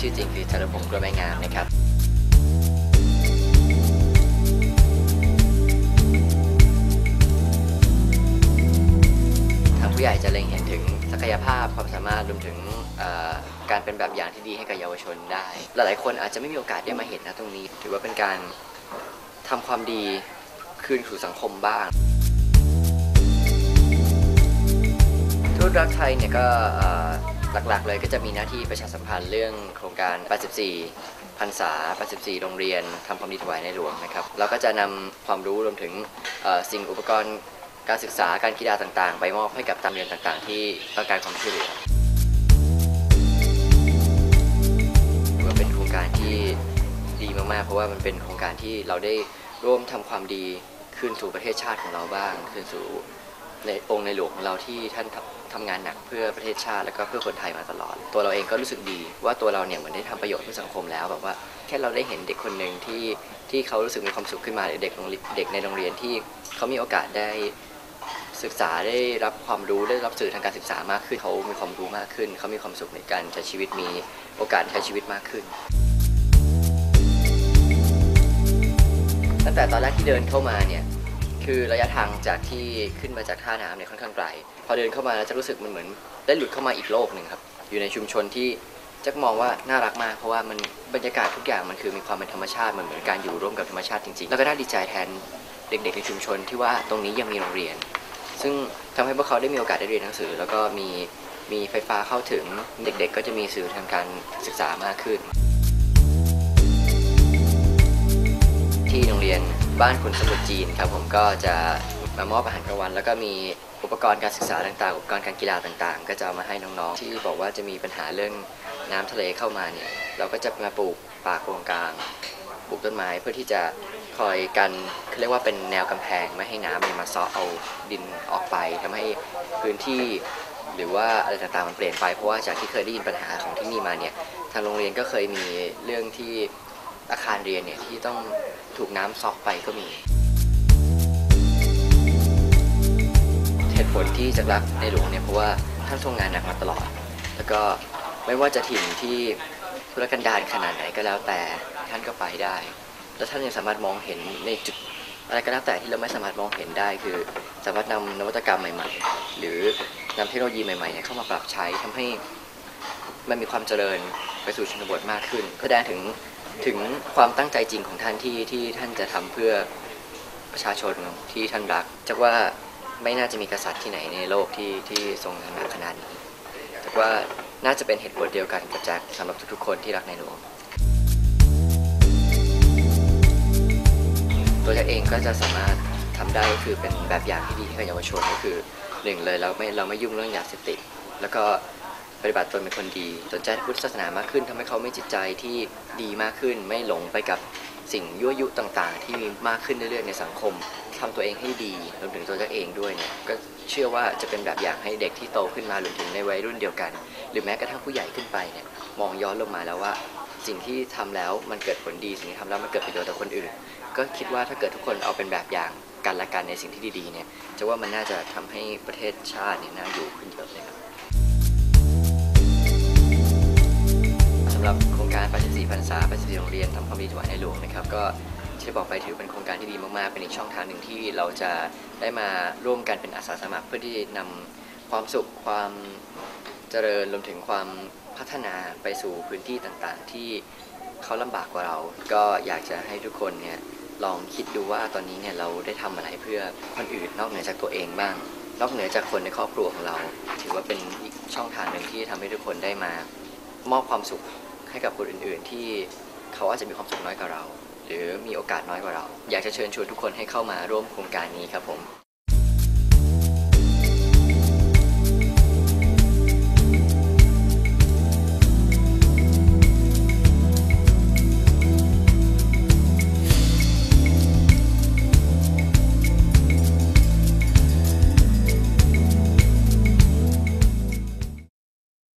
ชื่อจริงคือธนพงศ์กล้วยไงามนะครับทางผู้ใหญ่จะเล็งเห็นถึงศักยภาพความสามารถรวมถึงการเป็นแบบอย่างที่ดีให้กับเยาวชนได้ หลายๆคนอาจจะไม่มีโอกาสได้มาเห็นนะตรงนี้ ถือว่าเป็นการทำความดีคืนสู่สังคมบ้างทูตรักไทยเนี่ยก็ หลักๆ เลยก็จะมีหน้าที่ประชาสัมพันธ์เรื่องโครงการ 84 พรรษา 84 โรงเรียนทำความดีถวายในหลวงนะครับเราก็จะนำความรู้รวมถึงสิ่งอุปกรณ์การศึกษาการกีฬาต่างๆ ไปมอบให้กับตามเรียนต่างๆ ที่ต้องการความช่วยเหลือถือเป็นโครงการที่ดีมากๆ เพราะว่ามันเป็นโครงการที่เราได้ร่วมทำความดีคืนสู่ประเทศชาติของเราบ้างคืนสู่ในองค์ในหลวงของเราที่ท่าน ทำงานหนักเพื่อประเทศชาติแล้วก็เพื่อคนไทยมาตลอด ตัวเราเองก็รู้สึกดีว่าตัวเราเนี่ยเหมือนได้ทำประโยชน์เพื่อสังคมแล้วแบบว่าแค่เราได้เห็นเด็กคนหนึ่งที่ที่เขารู้สึกมีความสุขขึ้นมาหรือเด็กโรงเด็กในโรงเรียนที่เขามีโอกาสได้ศึกษาได้รับความรู้ได้รับสื่อทางการศึกษามากขึ้นเขามีความรู้มากขึ้น เขามีความสุขในการใช้ชีวิตมีโอกาสใช้ชีวิตมากขึ้น ตั้งแต่ตอนแรกที่เดินเข้ามาเนี่ย คือระยะทางจากที่ขึ้นมาจากท่าน้ำเนี่ยค่อนข้างไกล พอเดินเข้ามาแล้วจะรู้สึกมันเหมือน ได้หลุดเข้ามาอีกโลกหนึ่งครับ อยู่ในชุมชนที่จะมองว่าน่ารักมาก เพราะว่ามันบรรยากาศทุกอย่างมันคือมีความเป็นธรรมชาติมันเหมือนการอยู่ร่วมกับธรรมชาติจริงๆ แล้วก็น่าดีใจแทนเด็กๆในชุมชนที่ว่าตรงนี้ยังมีโรงเรียน ซึ่งทำให้พวกเขาได้มีโอกาสได้เรียนหนังสือ แล้วก็มีมีไฟฟ้าเข้าถึงเด็กๆ ก็จะมีสื่อทางการศึกษามากขึ้น ที่โรงเรียน บ้านขุนสมุทรจีนครับผมก็จะมามอบอาหารกลางวัน แล้วก็มีอุปกรณ์การศึกษาต่างๆ อุปกรณ์การกีฬาต่างๆ ก็จะมาให้น้องๆ ที่บอกว่าจะมีปัญหาเรื่องน้ำทะเลเข้ามาเนี่ยเราก็จะมาปลูกป่าโกงกลางปลูกต้นไม้เพื่อที่จะคอยกันเรียกว่าเป็นแนวกำแพงไม่ให้น้ำเนี่ยมาซาะเอาดินออกไปทำให้พื้นที่หรือว่าอะไรต่างๆมันเปลี่ยนไปเพราะว่าจากที่เคยได้ยินปัญหาของที่นี่มาเนี่ยทางโรงเรียนก็เคยมีเรื่องที่ อาคารเรียนเนี่ยที่ต้องถูกน้ำซอกไปก็มี เหตุผลที่จะรักในหลวงเนี่ยเพราะว่าท่านทรงงานหนักมาตลอด แล้วก็ไม่ว่าจะถิ่นที่ทุรกันดารขนาดไหนก็แล้วแต่ท่านก็ไปได้ แล้วท่านยังสามารถมองเห็นในจุดอะไรก็แล้วแต่ที่เราไม่สามารถมองเห็นได้คือ สามารถนำนวัตกรรมใหม่ ๆ หรือนำเทคโนโลยีใหม่ๆเข้ามาปรับใช้ทำให้มันมีความเจริญไปสู่ชนบทมากขึ้นก็แสดงถึง ถึงความตั้งใจจริงของท่านที่ที่ท่านจะทำเพื่อประชาชนที่ท่านรักจากว่าไม่น่าจะมีกษัตริย์ที่ไหนในโลกที่ที่ทรงงานหนักขนาดนี้แต่ว่าน่าจะเป็นเหตุผลเดียวกันกับแจ็คสำหรับทุกๆคนที่รักในหลวงตัวแจ็คเองก็จะสามารถทำได้ก็คือเป็นแบบอย่างที่ดีให้กับเยาวชนก็คือหนึ่งเลยเราไม่เราไม่ยุ่งเรื่องยาเสพติดแล้วก็ ปฏิบัติตนเป็นคนดีสนใจพุทธศาสนามากขึ้นทำให้เขาไมีจิตใจที่ดีมากขึ้น ไม่หลงไปกับสิ่งยั่วยุต่างๆ ที่มีมากขึ้นเรื่อยๆในสังคมทำตัวเองให้ดีรวมถึงตัวเองด้วยเนี่ยก็เชื่อว่าจะเป็นแบบอย่างให้เด็กที่โตขึ้นมารวมถึงในวัยรุ่นเดียวกัน หรือแม้กระทั่งผู้ใหญ่ขึ้นไปเนี่ยมองย้อนลงมาแล้วว่า สิ่งที่ทำแล้วมันเกิดผลดีสิ่งที่ทำแล้วมันเกิดประโยชน์ต่อคนอื่น ก็คิดว่าถ้าเกิดทุกคนเอาเป็นแบบอย่างกันและกันในสิ่งที่ดีๆเนี่ยจะว่ามันน่าจะทำให้ประเทศชาติเนี่ยน่าอยู่ขึ้นเยอะเลยครับำหรับโครงการ 84พรรษา 84 โรงเรียนทำความดีถวายในหลวงนะครับก็ที่บอกไปถือเป็นโครงการที่ดีมากๆ เป็นอีกช่องทางหนึ่งที่เราจะได้มาร่วมกันเป็นอาสาสมัคร เพื่อที่นำความสุขความเจริญรวมถึงความพัฒนาไปสู่พื้นที่ต่างๆ ที่เขาลำบากกว่าเรา ก็อยากจะให้ทุกคนเนี่ยลองคิดดูว่าตอนนี้เนี่ยเราได้ทำอะไรเพื่อคนอื่นนอกเหนือจากตัวเองบ้าง นอกเหนือจากคนในครอบครัวของเรา ถือว่าเป็นอีกช่องทางหนึ่งที่ทำให้ทุกคนได้มามอบความสุข ให้กับคนอื่น ๆ ที่เขาอาจจะมีความสุขน้อยกว่าเรา หรือมีโอกาสน้อยกว่าเรา อยากจะเชิญชวนทุกคนให้เข้ามาร่วมโครงการนี้ครับผม